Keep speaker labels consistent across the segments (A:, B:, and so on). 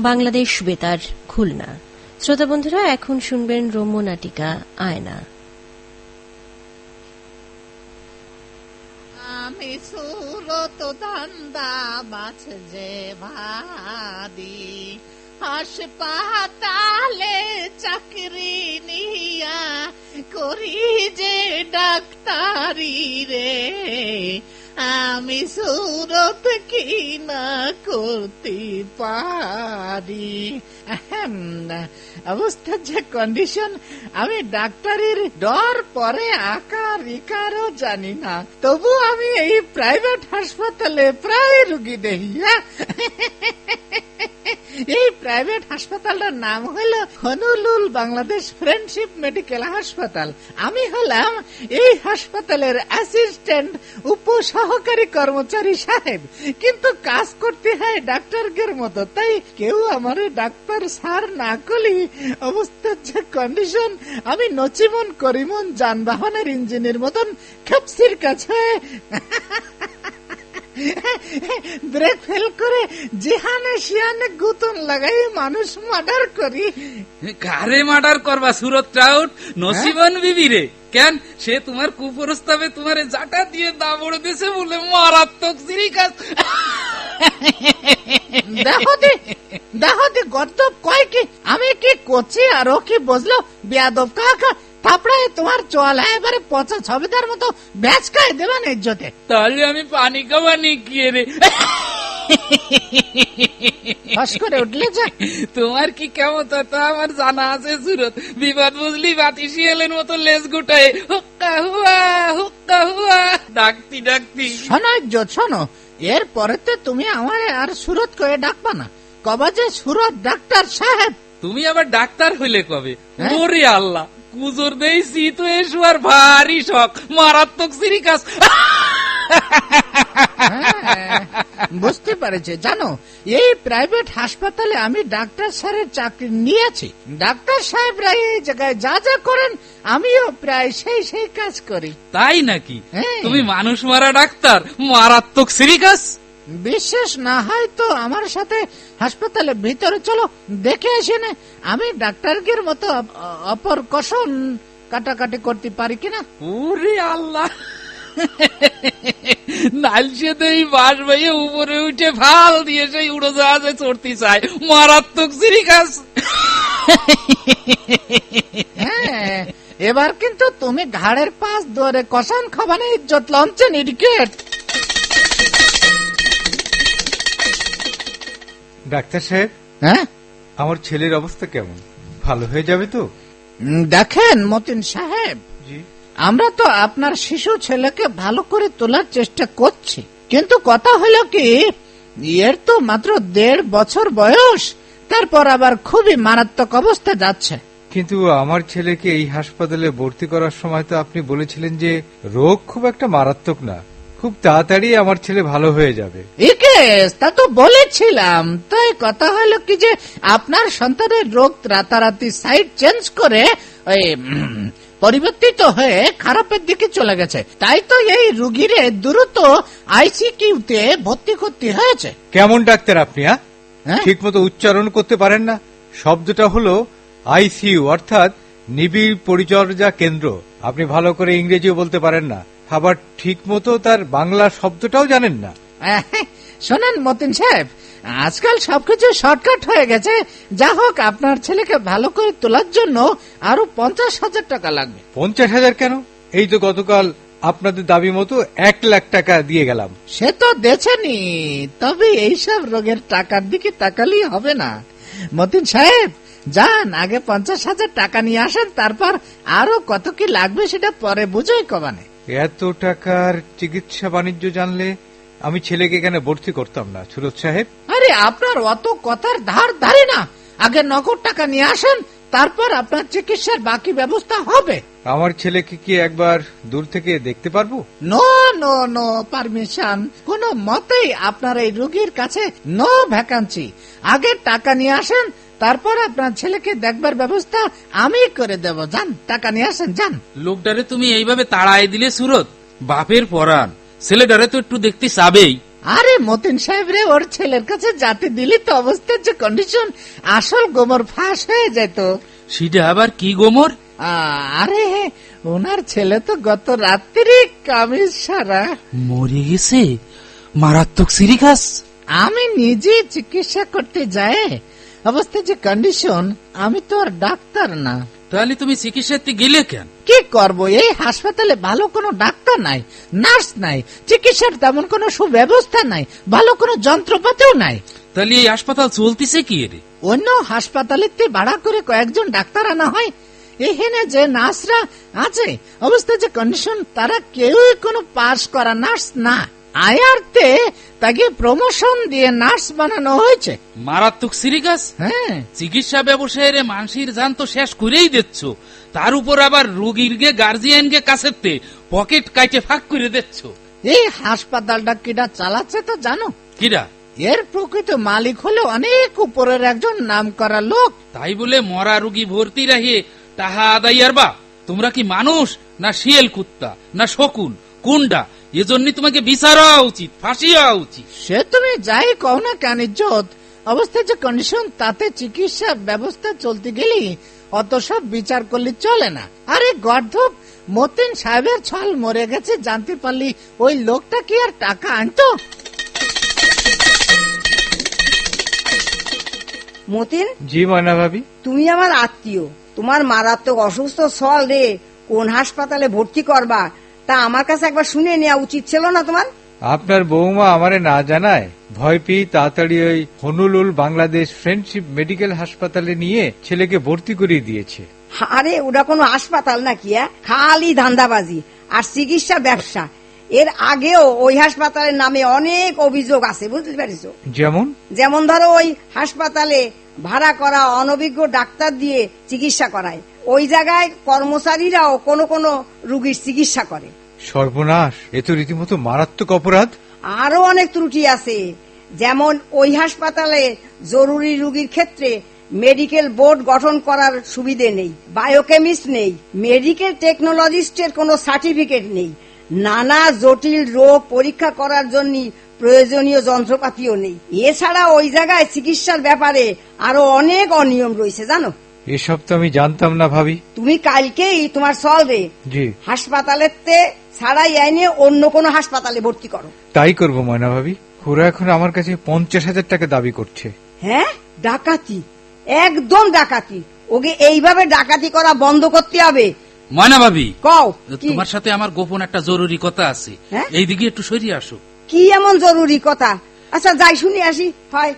A: বাংলাদেশ বেতার, খুলনা। শ্রোতা বন্ধুরা, এখন শুনবেন রম্য নাটিকা আয়না।
B: আমি সুরত ধান্দা মাছ যে ভাদি। হাসপাতালে চাকরি নিয়া করি যে ডাক্তারি রে। আমি সুরত কি না করতে পারি অবস্থার যে কন্ডিশন আমি ডাক্তারের ডর পরে আকার ইকারও জানি না তবু আমি এই প্রাইভেট হাসপাতালে প্রায় রুগী দেখি হ্যাঁ? এই প্রাইভেট হাসপাতালটার নাম হলো হনুলুল বাংলাদেশ ফ্রেন্ডশিপ মেডিকেল হাসপাতাল। আমি হলাম এই হাসপাতালের অ্যাসিস্ট্যান্ট উপসহকারী কর্মচারী সাহেব। কিন্তু কাজ করতে হয় ডাক্তারদের মতো, তাই কেউ আমার ডাক্তার সার না করলি অবস্থার যে কন্ডিশন আমি নচিমন করিমন যানবাহনের ইঞ্জিনের মতন খেপসির কাছে। ব্রেক ফেল করে যেহানে গুতন লাগাই মানুষ মার্ডার করি।
C: কারে মার্ডার করবা সুরত ট্রাউট নসিবন বিবি রে কেন? সে তোমার কুপ্রস্তাবে তোমার জাটা দিয়ে দাবড় দিছে বলে মারাত্মক সিরিকাস
B: দেখো দি দেখো দি কয় কি? আমি কি করছি আর ও কি বুঝলো বিয়াদব কাকা তারপরে তোমার চলা এবারে পচা ছবিদার মতো ব্যাচ দেবেন ইজ্জতে।
C: তাহলে আমি পানি খাওয়া রে?
B: ফস করে উঠলে যে।
C: তোমার কি কেমন তা আমার জানা আছে সুরত। বিপদ বুঝলি বাতি শিয়ালের মতো লেজ গুটায়। হুক্কা হুয়া হুক্কা হুয়া। ডাকতি ডাকতি।
B: শোনো ইজ্জত শোনো। এর পরেতে তুমি আমার আর সুরত করে ডাকবা না। কবা যে সুরত ডাক্তার সাহেব।
C: তুমি আবার ডাক্তার হইলে কবে?
B: হ্যাঁ?
C: ওরে আল্লাহ। কুজোর দেইছি তো এসো আর ভারী শখ মারাত্মক সিরিকাস।
B: হ্যাঁ, বুঝতে পারেছে। জানো এই প্রাইভেট হাসপাতালে আমি ডাক্তার স্যারের চাকরি নিয়েছি। ডাক্তার সাহেবরা এই জায়গায় যা যা করেন আমিও প্রায় সেই সেই কাজ করি।
C: তাই নাকি?
B: হ্যাঁ।
C: তুমি মানুষ মারা ডাক্তার মারাত্মক সিরিকাস?
B: বিশ্বাস না হয় তো আমার সাথে হাসপাতালে ভিতরে চলো দেখে আসে না। আমি ডাক্তারদের মতো অপর কষণ কাটাকাটি করতে পারি কিনা?
C: ওরে আল্লাহ! নালসে তো এই বাস ভাইয়ে উপরে উঠে ফাল দিয়ে সেই উড়োজাহাজে চড়তে চায়। মারাত্মক সিরিকাস!
B: হ্যাঁ এবার কিন্তু তুমি ঘাড়ের পাশ ধরে কষান খাবানে ইজ্জত লঞ্চে নিডিকেট
D: ডাক্তার সাহেব
B: হ্যাঁ?
D: আমার ছেলের অবস্থা কেমন? ভালো হয়ে যাবে তো?
B: দেখেন মতিন সাহেব আমরা তো আপনার শিশু ছেলেকে ভালো করে তোলার চেষ্টা করছি। কিন্তু কথা হলো কি এর তো মাত্র দেড় বছর বয়স তারপর আবার খুবই মারাত্মক অবস্থা যাচ্ছে।
D: কিন্তু আমার ছেলেকে এই হাসপাতালে ভর্তি করার সময় তো আপনি বলেছিলেন যে রোগ খুব একটা মারাত্মক না। খুব তাড়াতাড়ি আমার ছেলে ভালো হয়ে যাবে।
B: তা তো বলেছিলাম। তাই কথা হলো কি যে আপনার সন্তানের রোগ রাতারাতি সাইড চেঞ্জ করে ওই পরিবর্তিত হয়ে খারাপের দিকে চলে গেছে। তাই তো এই রুগীরে দ্রুত আইসিকিউতে ভর্তি করতে হয়েছে।
D: কেমন ডাক্তার আপনি হ্যাঁ?
B: হ্যাঁ?
D: ঠিক মতো উচ্চারণ করতে পারেন না। শব্দটা হলো আইসিইউ অর্থাৎ নিবিড় পরিচর্যা কেন্দ্র। আপনি ভালো করে ইংরেজিও বলতে পারেন না। আবার ঠিক মতো তার বাংলা শব্দটাও জানেন না।
B: আহ, শোনেন মতিন সাহেব আজকাল সবকিছু শর্টকাট হয়ে গেছে। যা হোক আপনার ছেলেকে ভালো করে তোলার জন্য আরও পঞ্চাশ হাজার টাকা লাগবে।
D: পঞ্চাশ হাজার কেন? এই তো গতকাল আপনাদের দাবি মতো এক লাখ টাকা দিয়ে গেলাম।
B: সে তো দেছেনি তবে এইসব রোগের টাকার দিকে তাকালেই হবে না। মতিন সাহেব যান আগে পঞ্চাশ হাজার টাকা নিয়ে আসেন তারপর আরও কত কি লাগবে সেটা পরে বুঝোই কবানে
D: এত টাকার চিকিৎসা বাণিজ্য জানলে আমি ছেলেকে এখানে ভর্তি করতাম না সুরত সাহেব।
B: আরে আপনার অত কথার ধার ধারে না। আগে নগদ টাকা নিয়ে আসেন তারপর আপনার চিকিৎসার বাকি ব্যবস্থা হবে।
D: আমার ছেলেকে কি একবার দূর থেকে দেখতে পারব?
B: No no no permission. কোন মতেই আপনার এই রোগীর কাছে নো ভ্যাকান্সি। আগে টাকা নিয়ে আসেন তারপর আপনার ছেলেকে দেখবার ব্যবস্থা আমি করে দেব। যান টাকা নিয়ে আসেন যান।
C: লোকটারে তুমি এইভাবে তাড়াই দিলে সুরত বাপের পরাণ। ছেলেটারে তো একটু দেখতে চাবেই।
B: আরে মতিন সাহেব রে ওর ছেলের কাছে যাতে দিলি তো অবস্থার যে কন্ডিশন আসল গোমর ফাঁস হয়ে যেত
C: সেটা আবার কি গোমর?
B: আরে ওনার ছেলে তো গত রাত্রি কামিজ সারা।
C: মরে গেছে? মারাত্মক সিরিকাস
B: আমি নিজে চিকিৎসা করতে যাই। অবস্থার যে কন্ডিশন আমি তো আর ডাক্তার না।
C: তাহলে তুমি চিকিৎসাতে গেলে কেন?
B: কি করব? এই হাসপাতালে ভালো কোনো ডাক্তার নাই নার্স নাই চিকিৎসার তেমন কোনো সুব্যবস্থা নাই ভালো কোনো যন্ত্রপাতিও নাই।
C: তাহলে এই হাসপাতাল চলতেছে কি রে?
B: অন্য হাসপাতালেতে ভাড়া করে কয়েকজন ডাক্তার আনা হয়। এখানে যে নার্সরা আছে অবস্থা যে কন্ডিশন তারা কেউই কোনো পাস করা নার্স না। আয়ারতে তাকে প্রমোশন দিয়ে নার্স বানানো হয়েছে।
C: মারাত্মক সিরিকাস।
B: হ্যাঁ।
C: চিকিৎসা ব্যবসায়ের মানসির যান তো শেষ করেই দিচ্ছ। তার উপর আবার রোগীর গে গার্জিয়ান গে কাছেতে পকেট কাইটে ফাঁক করে দিচ্ছ।
B: এই হাসপাতালটা কিটা চালাচ্ছে তো জানো?
C: কিরা
B: এর প্রকৃত মালিক হলো অনেক উপরের একজন নাম করা লোক।
C: তাই বলে মরা রুগী ভর্তি রাখিয়ে তাহা আদাইয়ার বা। তোমরা কি মানুষ না শিয়াল কুত্তা না শকুন? কোনটা এজন্য তোমাকে বিচার হওয়া উচিত ফাঁসি হওয়া উচিত।
B: সে তুমি যাই কও না কেন ইজ্জত? অবস্থার যে কন্ডিশন তাতে চিকিৎসা ব্যবস্থা চলতে গেলে অত সব বিচার করলে চলে না। আরে গর্ধব মতিন সাহেবের ছল মরে গেছে জানতে পারলি ওই লোকটা কি আর টাকা আনতো?
E: মতিন?
D: জি ময়না ভাবি।
E: তুমি আমার আত্মীয়। তোমার মারাত্মক অসুস্থ সল রে কোন হাসপাতালে ভর্তি করবা? তা আমার কাছে একবার শুনে নেওয়া উচিত ছিল না তোমার?
D: আপনার বৌমা আমারে না জানায় ভয় পেয়ে তাড়াতাড়ি ওই হনুলুল বাংলাদেশ ফ্রেন্ডশিপ মেডিকেল হাসপাতালে নিয়ে ছেলেকে ভর্তি করিয়ে দিয়েছে।
E: আরে ওটা কোনো হাসপাতাল নাকি হ্যাঁ? খালি ধান্দাবাজি আর চিকিৎসা ব্যবসা। এর আগেও ওই হাসপাতালের নামে অনেক অভিযোগ আছে বুঝতে পারিস
D: যেমন?
E: যেমন ধরো ওই হাসপাতালে ভাড়া করা অনভিজ্ঞ ডাক্তার দিয়ে চিকিৎসা করায়। ওই জায়গায় কর্মচারীরাও কোনো কোনো রুগীর চিকিৎসা করে।
D: সর্বনাশ এ তো রীতিমতো মারাত্মক অপরাধ।
E: আরও অনেক ত্রুটি আছে যেমন ওই হাসপাতালে জরুরি রুগীর ক্ষেত্রে মেডিকেল বোর্ড গঠন করার সুবিধে নেই বায়োকেমিস্ট নেই মেডিকেল টেকনোলজিস্টের কোনো সার্টিফিকেট নেই নানা জটিল রোগ পরীক্ষা করার জন্য প্রয়োজনীয় যন্ত্রপাতিও নেই। এছাড়া ওই জায়গায় চিকিৎসার ব্যাপারে আরও অনেক অনিয়ম রয়েছে জানো?
D: এসব তো আমি জানতাম না ভাবি।
E: তুমি কালকেই তোমার সলভে
D: জি।
E: হাসপাতালের তে ছাড়াই এনে অন্য কোনো হাসপাতালে ভর্তি করো।
D: তাই করব ময়না ভাবি। ওরা এখন আমার কাছে পঞ্চাশ হাজার টাকা দাবি করছে।
E: হ্যাঁ? ডাকাতি? একদম ডাকাতি। ওকে এইভাবে ডাকাতি করা বন্ধ করতে হবে।
C: ময়না ভাবি
E: কও কি?
C: তোমার সাথে আমার গোপন একটা জরুরি কথা আছে।
E: হ্যাঁ?
C: এইদিকে একটু সরিয়ে আসো।
E: কি এমন জরুরি কথা? আচ্ছা যাই শুনি আসি। হয়।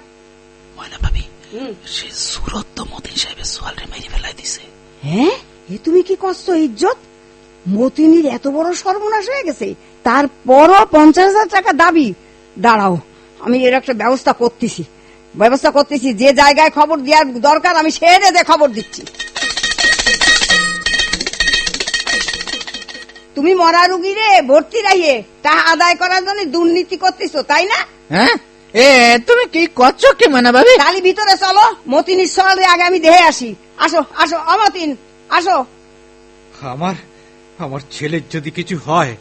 C: ময়না ভাবি। সে সুরত তো মতিন সাহেবের সোয়ালরে মেরে ফেলাই দিছে।
E: হ্যাঁ? এ তুমি কি করছ ইজ্জত? মতিনির এত বড় সর্বনাশ হয়ে গেছে। তারপরও পঞ্চাশ হাজার টাকা দাবি। দাঁড়াও আমি এর একটা ব্যবস্থা করতেছি। ব্যবস্থা করতেছি যে জায়গায় খবর দেওয়ার দরকার আমি সে রেদে খবর দিচ্ছি। তুমি মরা রুগী রে ভর্তি রাখিয়ে তা আদায় করার জন্য দুর্নীতি করতেছো তাই না?
B: হ্যাঁ? এ তুমি কি করছ কি মানে ভাবি?
E: কালি ভিতরে চলো মতিনির সঙ্গে আগে আমি দেহে আসি। আসো আসো অমতিন আসো।
D: আমার আমার ছেলের যদি কিছু হয়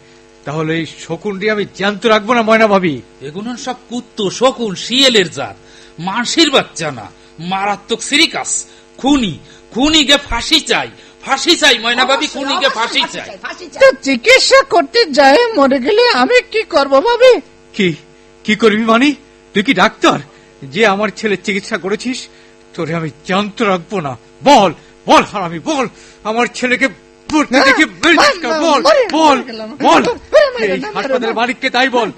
D: তাহলে এই শকুনটি আমি জ্যান্ত রাখব না ময়না ভাবি।
C: এগুলো সব কুত্তো শকুন শিয়ালের জাত। মাসির বাচ্চা না মারাত্মক সিরিকাস। খুনি খুনিকে ফাঁসি চাই ফাঁসি চাই ময়না ভাবি খুনিকে ফাঁসি চাই
E: ফাঁসি চাই।
B: তো চিকিৎসা করতে যায় মরে গেলে আমি কি করব ভাবি?
D: কি কি করবি মানি? তুই কি ডাক্তার? যে আমার ছেলে চিকিৎসা করেছিস, তোরে আমি জানতে রাখব না। বল বল হারামি, বল। আমার ছেলেকে
B: না,
D: দেখে? বল বল বল এই হাসপাতালের মালিককে তাই বল।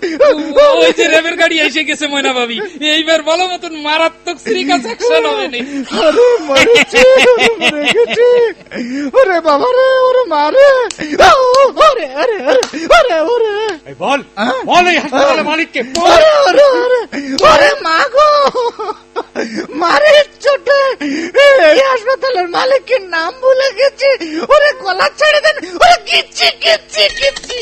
C: ওই যে রেবের গাড়ি এসে গেছে ময়না ভাবি এইবার ভালো মতন মারাত্মক সিরিকাস অ্যাকশন হবে নি
B: আরে মরেছে ওরে ওরে বাবা রে ওরে মারে ওরে আরে আরে ওরে
D: এই বল বল এই হাসপাতালের মালিককে বল।
B: ওরে ওরে ওরে ওরে মা গো। মারে চোটে এই হাসপাতালের মালিকের নাম ভুলে গেছি। ওরে কলার ছেড়ে দেন। ওরে কিচ্ছি কিচ্ছি কিচ্ছি।